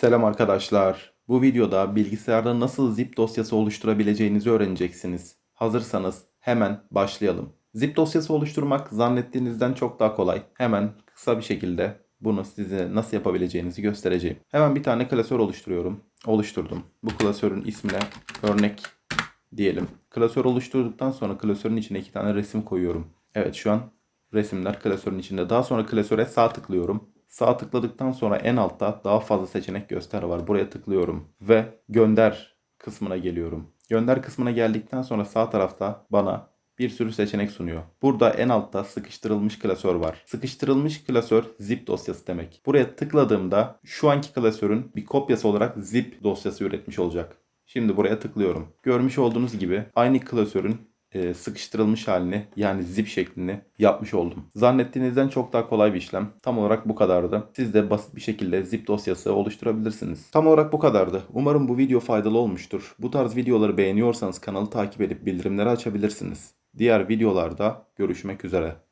Selam arkadaşlar. Bu videoda bilgisayarda nasıl zip dosyası oluşturabileceğinizi öğreneceksiniz. Hazırsanız hemen başlayalım. Zip dosyası oluşturmak zannettiğinizden çok daha kolay. Hemen kısa bir şekilde bunu size nasıl yapabileceğinizi göstereceğim. Hemen bir tane klasör oluşturuyorum. Oluşturdum. Bu klasörün ismine örnek diyelim. Klasör oluşturduktan sonra klasörün içine iki tane resim koyuyorum. Evet şu an resimler klasörün içinde. Daha sonra klasöre sağ tıklıyorum. Sağ tıkladıktan sonra en altta daha fazla seçenek göster var. Buraya tıklıyorum ve gönder kısmına geliyorum. Gönder kısmına geldikten sonra sağ tarafta bana bir sürü seçenek sunuyor. Burada en altta sıkıştırılmış klasör var. Sıkıştırılmış klasör zip dosyası demek. Buraya tıkladığımda şu anki klasörün bir kopyası olarak zip dosyası üretmiş olacak. Şimdi buraya tıklıyorum. Görmüş olduğunuz gibi aynı klasörün e, sıkıştırılmış halini yani zip şeklini yapmış oldum. Zannettiğinizden çok daha kolay bir işlem. Tam olarak bu kadardı. Siz de basit bir şekilde zip dosyası oluşturabilirsiniz. Tam olarak bu kadardı. Umarım bu video faydalı olmuştur. Bu tarz videoları beğeniyorsanız kanalı takip edip bildirimleri açabilirsiniz. Diğer videolarda görüşmek üzere.